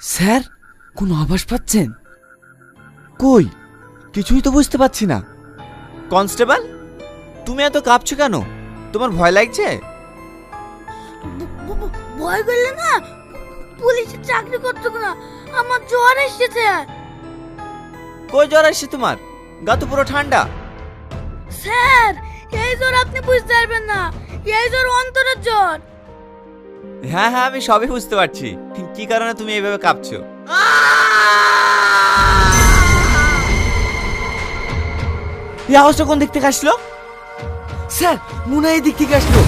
Sir কোনো আভাস পাচ্ছেন? কই? কিছুই তো বুঝতে পারছি না। কনস্টেবল তুমি এত কাঁপছো কেন? তোমার ভয় লাগছে? ভয় করলে না পুলিশের চাকরি করতে না। আমার জ্বর এসেছে। কই জ্বর আসছে তোমার? গা তো পুরো ঠান্ডা। স্যার এই জ্বর আপনি বুঝতে পারবেন না। এই জ্বর অন্তরের জ্বর। হ্যাঁ হ্যাঁ আমি সবই বুঝতে পারছি। কি কারণে তুমি এইভাবে কাঁপছো? এই আওয়াজটা কোন দিক থেকে আসলো? স্যার মনে এই দিক থেকে আসলো।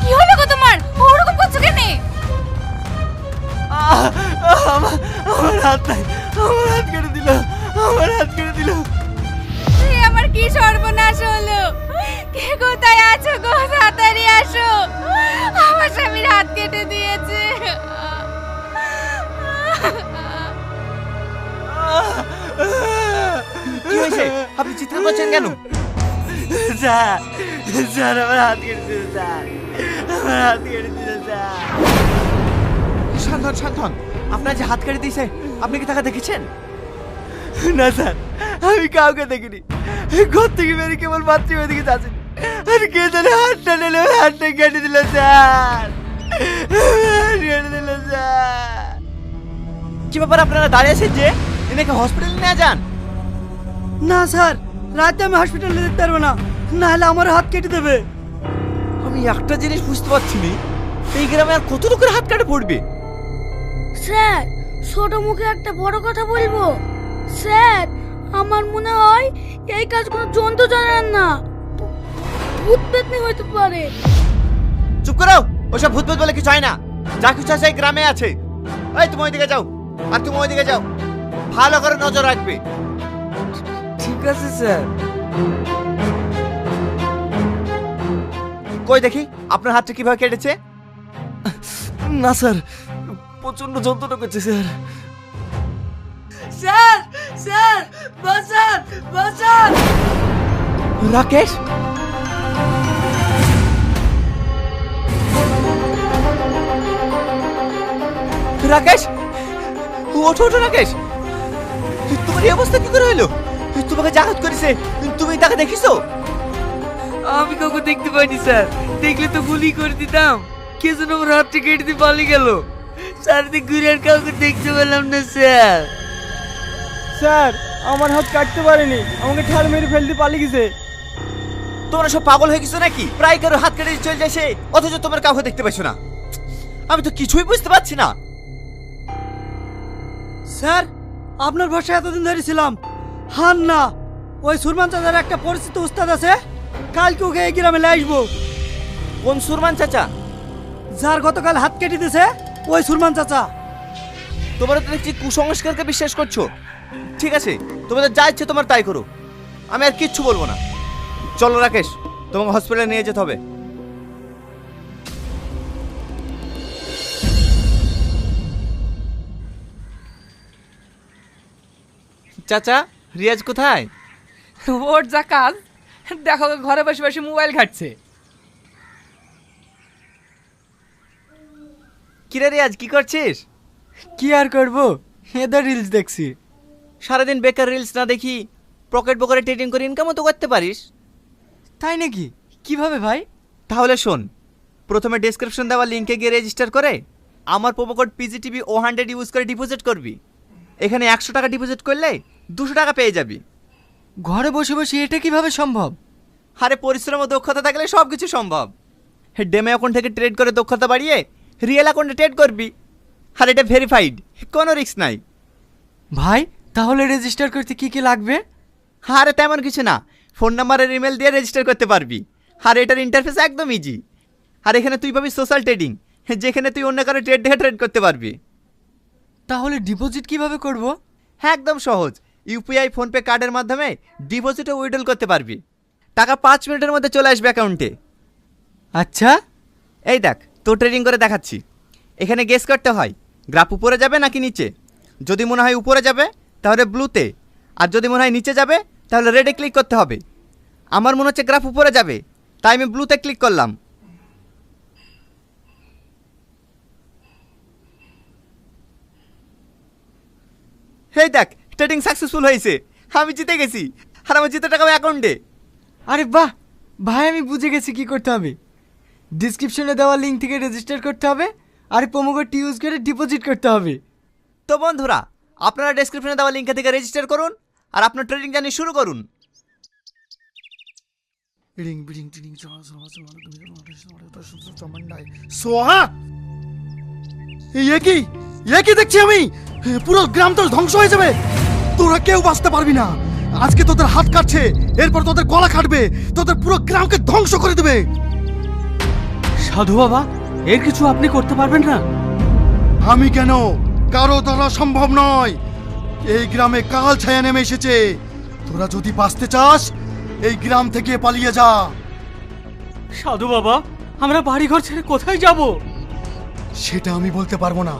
কি হলো গো তোমার? ওরকম করছ কেন? আমার আমার হাত নাই। কোথায় আছো গো? তাড়াতাড়ি আসো। আমার স্বামীর হাত কেটে দিয়েছে। কি হয়েছে? আপনি চিৎকার করছেন কেন? স্যার স্যার আমার হাত কেটে দিল স্যার। আমার হাত কেটে দিল স্যার। শান্তন শান্তন আপনার যে হাত কেটে দিয়েছে আপনি কি তাকে দেখেছেন? না স্যার আমি কাউকে দেখিনি। ঘর থেকে বেরিয়ে কেবল বাথরুমের দিকে যাচ্ছেন আর কে হাতটা নিলে হাতটা কেটে দিল স্যার কেটে দিল স্যার কি ব্যাপার আপনারা দাঁড়িয়ে আছেন যে এনাকে হসপিটালে নিয়ে যান না স্যার রাতে আমি হসপিটালে যেতে পারব না নাহলে আমার হাত কেটে দেবে আমি একটা জিনিস বুঝতে পারছি না এই গ্রামে আর কত লোকের হাত কাটে পড়বে স্যার ছোট মুখে একটা বড় কথা বলব? স্যার আমার মনে হয় এই কাজ কোনো জন্তু জানান না। ভূত পেতনি হইতে পারে। চুপ করো ওসব ভূত ভূত বলে কিছু হয় না। যা কিছু আছে এই গ্রামে আছে। এই তুমি ওইদিকে যাও আর তুমি ওইদিকে যাও। ভালো করে নজর রাখবে। ঠিক আছে স্যার। কই দেখি আপনার হাতটা কীভাবে কেটেছে? না স্যার প্রচণ্ড যন্ত্রণা করছে স্যার। স্যার স্যার বাঁচান বাঁচান। রাকেশ? রাকেশ? ওঠো ওঠো রাকেশ। তোমার এই অবস্থা কি করে হলো? তোমাকে জাগাত করেছে। তুমি তাকে দেখিছো? আমি কাউকে দেখতে পাইনি স্যার। দেখলে তো গুলি করে দিতাম। কে যেন আমার হাতটা কেটে দিয়ে পালিয়ে গেল। চারিদিক ঘুরে আর কাউকে দেখতে পেলাম না স্যার। স্যার আমার হাত কাটতে পারেনি। আমাকে ঠাল মেরে ফেলতে পালিয়ে গেছে। তোমরা সব পাগল হয়ে গেছো নাকি? প্রায় কারও হাত কেটে চলে যাচ্ছে অথচ তোমার কাউকে দেখতে পাচ্ছ না। আমি তো কিছুই বুঝতে পারছি না। স্যার আপনার ভাষায় এতদিন ধরে ছিলাম। হান না ওই সুরমান চাচার একটা পরিচিত উস্তাদ আছে কালকে ওকে এই গ্রামে আসব। কোন সুরমান চাচা? যার গতকাল হাত কেটে দিয়েছে ওই সুরমান চাচা। তোমরা তো দেখছি কুসংস্কারকে বিশ্বাস করছ? ঠিক আছে তোমাদের যা ইচ্ছে তোমার তাই করো। আমি আর কিচ্ছু বলব না। চলো রাকেশ তোমাকে হসপিটালে নিয়ে যেতে হবে। চাচা রিয়াজ কোথায়? ওর যা কাজ দেখো ঘরে বসে বসে মোবাইল ঘাটছে। কিরে রিয়াজ কি করছিস? কি আর করব? এদের রিলস দেখছি। সারাদিন বেকার রিলস না দেখি পকেট পকেটে ট্রেডিং করে ইনকামও তো করতে পারিস। তাই নাকি? কীভাবে ভাই? তাহলে শোন প্রথমে ডেসক্রিপশন দেওয়া লিঙ্কে গিয়ে রেজিস্টার করে আমার প্রোমো কোড পিজিটিভি ও হান্ড্রেড ইউজ করে ডিপোজিট করবি। এখানে একশো টাকা ডিপোজিট করলে দুশো টাকা পেয়ে যাবি। ঘরে বসে বসে এটা কীভাবে সম্ভব? আরে পরিশ্রম ও দক্ষতা থাকলে সব কিছু সম্ভব ডেমে অ্যাকাউন্ট থেকে ট্রেড করে দক্ষতা বাড়িয়ে রিয়েল অ্যাকাউন্টে ট্রেড করবি। আর এটা ভেরিফাইড কোনো রিস্ক নাই। ভাই তাহলে রেজিস্টার করতে কি কি লাগবে? আরে তেমন কিছু না ফোন নাম্বার আর ইমেল দিয়ে রেজিস্টার করতে পারবি। আর এটার ইন্টারফেস একদম ইজি আর এখানে তুই পাবি সোশ্যাল ট্রেডিং যেখানে তুই অন্য কারও ট্রেড দেখে ট্রেড করতে পারবি। তাহলে ডিপোজিট কীভাবে করব? হ্যাঁ একদম সহজ ইউপিআই ফোনপে কার্ডের মাধ্যমে ডিপোজিট ও উইড্রল করতে পারবি। টাকা পাঁচ মিনিটের মধ্যে চলে আসবে অ্যাকাউন্টে। আচ্ছা। এই দেখ তো ট্রেডিং করে দেখাচ্ছি। এখানে গেস করতে হয় গ্রাফ উপরে যাবে নাকি নিচে? যদি মনে হয় উপরে যাবে তাহলে ব্লুতে আর যদি মনে হয় নিচে যাবে তাহলে রেডে ক্লিক করতে হবে। আমার মনে হচ্ছে গ্রাফ উপরে যাবে তাই আমি ব্লুতে ক্লিক করলাম। হেই দেখ ট্রেডিং সাকসেসফুল হয়েছে আমি জিতে গেছি আর আমার জিতে টাকা অ্যাকাউন্টে আরে বাহ ভাই আমি বুঝে গেছি কি করতে হবে ডিসক্রিপশনে দেওয়া লিঙ্ক থেকে রেজিস্টার করতে হবে আর প্রোমো কোডটি ইউজ করে ডিপোজিট করতে হবে তো বন্ধুরা আপনারা ডেসক্রিপশনে দেওয়া লিঙ্ক থেকে রেজিস্টার করুন আর আপনার ট্রেডিং জার্নি শুরু করুন সোহা এ কি? এ কি দেখছি আমি? পুরো গ্রাম তো ধ্বংস হয়ে যাবে। তোরা কেউ বাঁচতে পারবি না। আজকে তোদের হাত কাটছে এরপর তোদের গলা কাটবে তোদের পুরো গ্রামকে ধ্বংস করে দেবে। সাধু বাবা এর কিছু আপনি করতে পারবেন না? আমি কেন? কারও দ্বারা সম্ভব নয়। এই গ্রামে কাল ছায়া নেমে এসেছে। তোরা যদি বাঁচতে চাস এই গ্রাম থেকে পালিয়ে যা। সাধু বাবা আমরা বাড়ি ঘর ছেড়ে কোথায় যাব? সেটা আমি বলতে পারব না।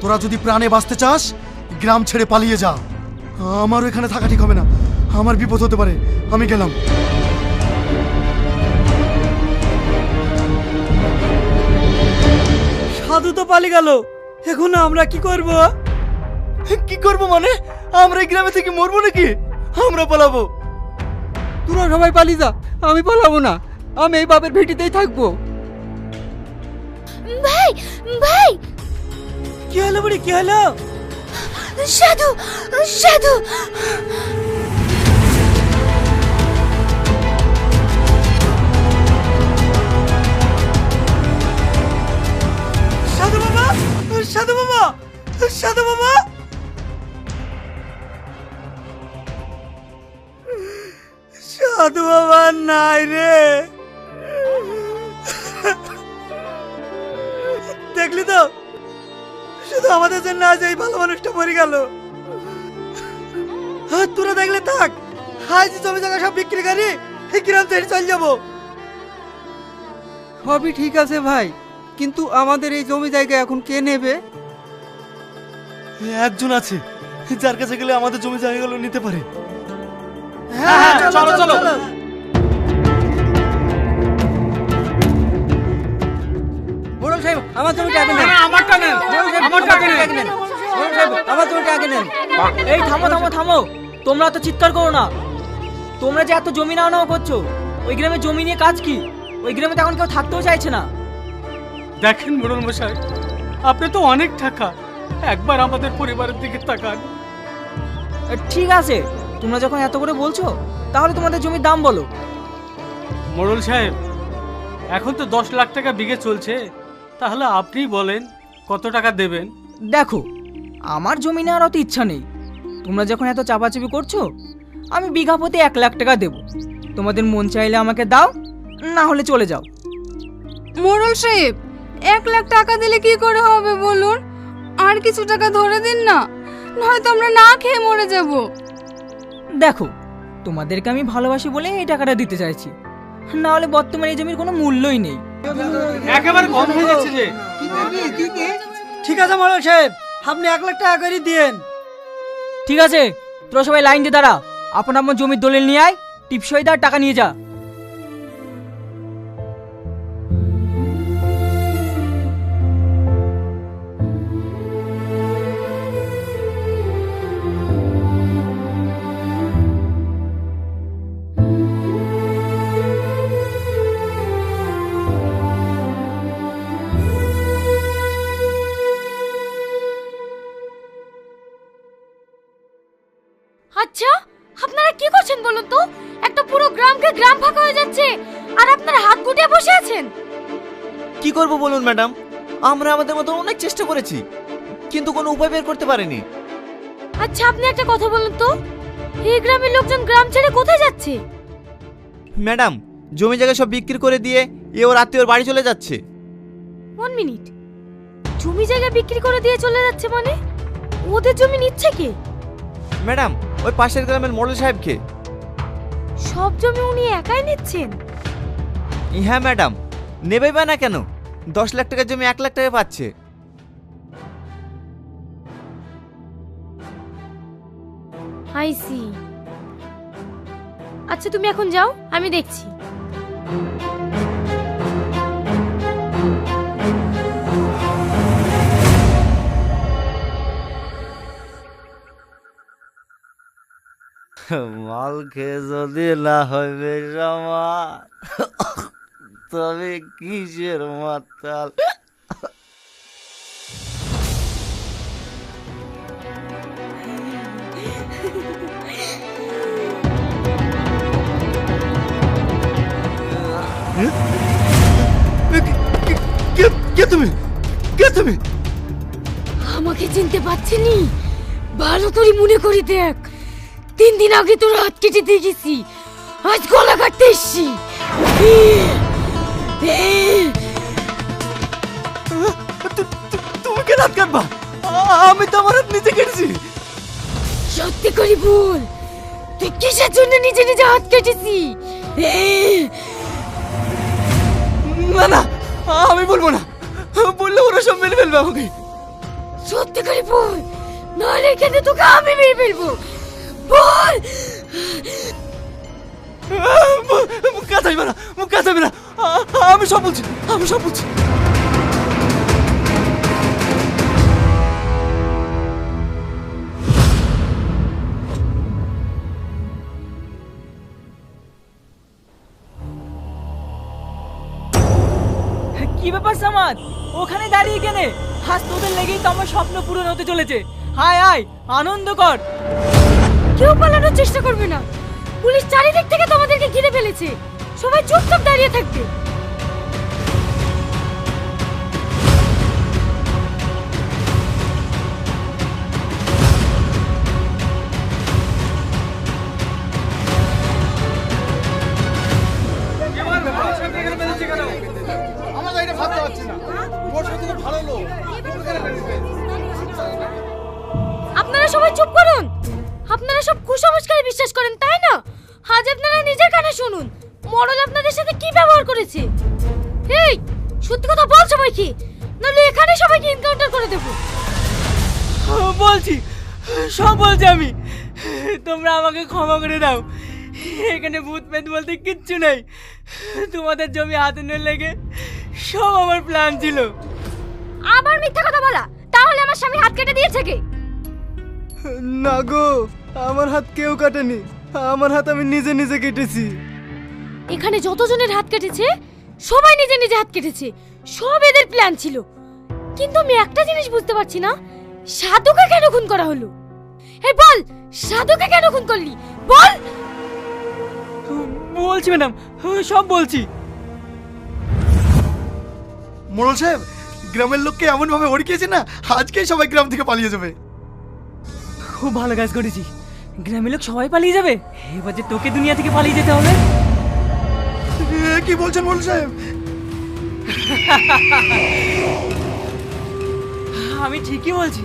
তোরা যদি প্রাণে বাঁচতে চাস গ্রাম ছেড়ে পালিয়ে যা। আমারও এখানে থাকা ঠিক হবে না। আমার বিপদ হতে পারে। আমি গেলাম। সাধু তো পালিয়ে গেল। এখন আমরা কি করব? কি করব মানে? আমরা এই গ্রামে থেকে মরবো নাকি? আমরা পালাবো। তোরা সবাই পালিয়ে যা। আমি পালাবো না। আমি এই বাপের ভেটিতেই থাকব। ভাই ভাই। কি হলো বুড়ি কি হলো? সাধু সাধু। সাধু বাবা সাধু বাবা সাধু বাবা। সাধু বাবা নাই রে। জন্য আজ এই ভালো মানুষটা মরে গেল। হ্যাঁ, তোরা দেখলে থাক আজ জমি জায়গা সব বিক্রি করি গ্রাম চল যাব। সবই ঠিক আছে ভাই কিন্তু আমাদের এই জমি জায়গা এখন কে নেবে? একজন আছে যার কাছে গেলে আমাদের জমি জায়গাগুলো নিতে পারে। হ্যাঁ চলো। চলো। সাহেব আমার জমিটা আগে নেন। আমারটা নেন। আমারটা আগে নেন। আমার জমিটা আগে নেন। এই থামো থামো থামো। তোমরা তো চিৎকার করো না। তোমরা যে এত জমি নাও নাও করছ ওই গ্রামে জমি নিয়ে কাজ কি? ওই গ্রামে তো এখন কেউ থাকতেও চাইছে না। দেখেন মোড়ল মশাই আপনি তো অনেক টাকা একবার আমাদের পরিবারের দিকে তাকান। ঠিক আছে তোমরা যখন এত করে বলছো তাহলে তোমাদের জমির দাম বলো। মোড়ল সাহেব এখন তো দশ লাখ টাকা বিঘে চলছে। তাহলে আপনি বলেন কত টাকা দেবেন? দেখো আমার জমি নেওয়ার অত ইচ্ছা নেই। তোমরা যখন এত চাপাচাপি করছ আমি বিঘা প্রতি এক লাখ টাকা দেবো। তোমাদের মন চাইলে আমাকে দাও না হলে চলে যাও। মোড়ল সাহেব এক লাখ টাকা দিলে কি করে হবে বলুন? আর কিছু টাকা ধরে দিন না নয়তো আমরা না খেয়ে মরে যাব। দেখো তোমাদেরকে আমি ভালোবাসি বলে এই টাকাটা দিতে চাইছি। না হলে বর্তমানে এই জমির কোনো মূল্যই নেই। একেবারে কম হয়ে যাচ্ছে যে। ঠিক আছে মোড়ল সাহেব আপনি এক লাখ টাকা করে দিয়েন। ঠিক আছে তোরা সবাই লাইন দিয়ে দাঁড়া। আপন আপন জমির দলিল নিয়ে আয় টিপসই দা টাকা নিয়ে যা। আচ্ছা আপনারা কি করছেন বলুন তো? একটা পুরো গ্রামকে গ্রাম ফাঁকা হয়ে যাচ্ছে। আর আপনারা হাত গুটিয়ে বসে আছেন? কি করব বলুন ম্যাডাম? আমরা আমাদের মতো অনেক চেষ্টা করেছি কিন্তু কোনো উপায় বের করতে পারিনি। আচ্ছা আপনি একটা কথা বলুন তো। এই গ্রামের লোকজন গ্রাম ছেড়ে কোথায় যাচ্ছে? ম্যাডাম জমি জায়গা সব বিক্রি করে দিয়ে এ ওর আত্মীয়র বাড়ি চলে যাচ্ছে। ওয়ান মিনিট জমি জায়গা বিক্রি করে দিয়ে চলে যাচ্ছে মানে? ওদের জমি নিচ্ছে কে? ম্যাডাম ওই পাশের গ্রামের মোড়ল সাহেবকে সব জমি উনি একাই নিচ্ছেন। হ্যাঁ ম্যাডাম নেবে বা না কেন? দশ লাখ টাকার জমি এক লাখ টাকা পাচ্ছে। আচ্ছা তুমি এখন যাও আমি দেখছি। মাল খেয়ে যদি না হয় বেশ আমার। তবে কিসের মাতাল? কে কে তুমি? কে তুমি? আমাকে চিনতে পারছিনি? ভালো করে মনে করি দেখ। তিন দিন আগে তোর হাত কেটে দেখেছি আজ গলা কাটতে এসছি। তুমি কে রাত কাটবা। আমি তো আমার হাত নিজে কেটেছি। সত্যি করে বল তুই কিসের জন্য নিজে নিজে হাত কেটেছি? না না আমি বলব না। বললে ওরা সব মেরে ফেলবে আমাকে। সত্যি করে বল নাহলে এখানে তোকে আমি মেরে ফেলব। মুখ না মুখ না আমি সব বলছি আমি সব বলছি। কি ব্যাপার সামাদ? ওখানে দাঁড়িয়ে কেনে? আজ তোদের লেগেই তো আমার স্বপ্ন পূরণ হতে চলেছে। হায় আয় আনন্দ কর। কেউ পালানোর চেষ্টা করবে না। পুলিশ চারিদিক থেকে তোমাদেরকে ঘিরে ফেলেছে। সবাই চুপচাপ দাঁড়িয়ে থাকবে। আপনারা সবাই চুপ করুন। আপনারা সব কুসংস্কারে বিশ্বাস করেন তাই না? আজ আপনারা নিজের কানে শুনুন মরল আপনাদের সাথে কি ব্যবহার করেছে? এই সত্যি কথা বল সবাইকে নাহলে এখানে সবাইকে এনকাউন্টার করে দেবো। বলছি সব বলছি আমি। তোমরা আমাকে ক্ষমা করে দাও। এখানে ভূত পেত বলতে কিচ্ছু নেই। তোমাদের জমি হাতে নিয়ে লেগে সব আমার প্ল্যান ছিল। আবার মিথ্যা কথা বলা? তাহলে আমার স্বামী হাত কেটে দিয়েছে কে? না গো আমার হাত কেউ কাটেনি। আমার হাত আমি নিজে নিজে কেটেছি। এখানে যতজনের হাত কেটেছে সবাই নিজে নিজে হাত কেটেছে। সব এদের প্ল্যান ছিল। কিন্তু আমি একটা জিনিস বুঝতে পারছি না সাধুকে কেন খুন করা হলো? এই বল সাধুকে কেন খুন করলি? বল! বলছি ম্যাডাম সব বলছি। মোড়ল সাহেব গ্রামের লোককে এমন ভাবে হড়কিয়েছে না আজকেই সবাই গ্রাম থেকে পালিয়ে যাবে। খুব ভালো কাজ করেছি। গ্রামের লোক সবাই পালিয়ে যাবে। এবার যে তোকে দুনিয়া থেকে পালিয়ে যেতে হবে। কি বলছেন মোড়ল সাহেব? আমি ঠিকই বলছি।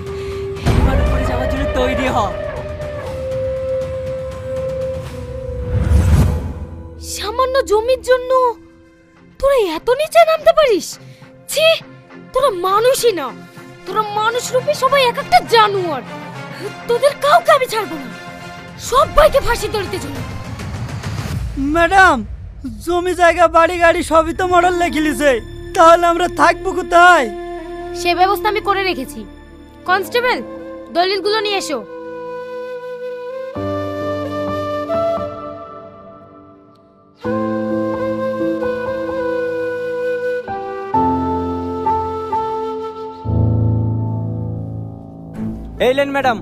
এবার উপরে যাওয়ার জন্য তৈরি হ। সামান্য জমির জন্য তোরা এত নিচে নামতে পারিস? ছি তোরা মানুষই না। তোরা মানুষ রূপে সবাই এক একটা জানোয়ার। তোদের কাউকে আমি ছাড়বো না। সবাইকে ফাঁসি দড়িতে ঝুলি ম্যাডাম জমি জায়গা বাড়ি গাড়ি সবই তো মডেল লেখিলিছে। তাহলে আমরা থাকব কোথায়? সে ব্যবস্থা আমি করে রেখেছি। কনস্টেবল দলিলগুলো নিয়ে এসো। এইলেন ম্যাডাম।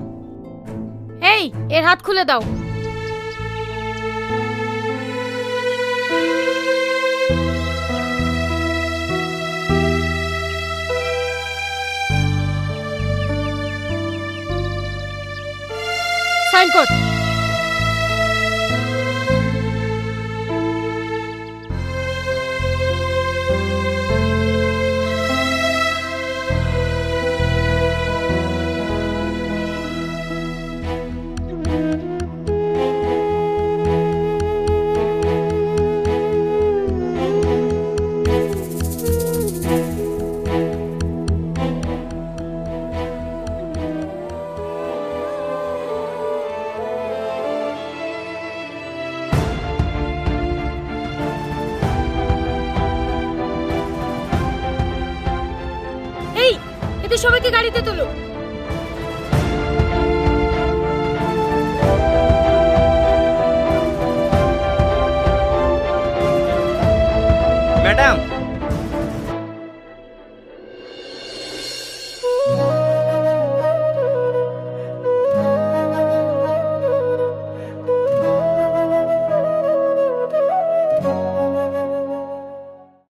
এই এর হাত খুলে দাও। সবাইকে গাড়িতে তোলো। ম্যাডাম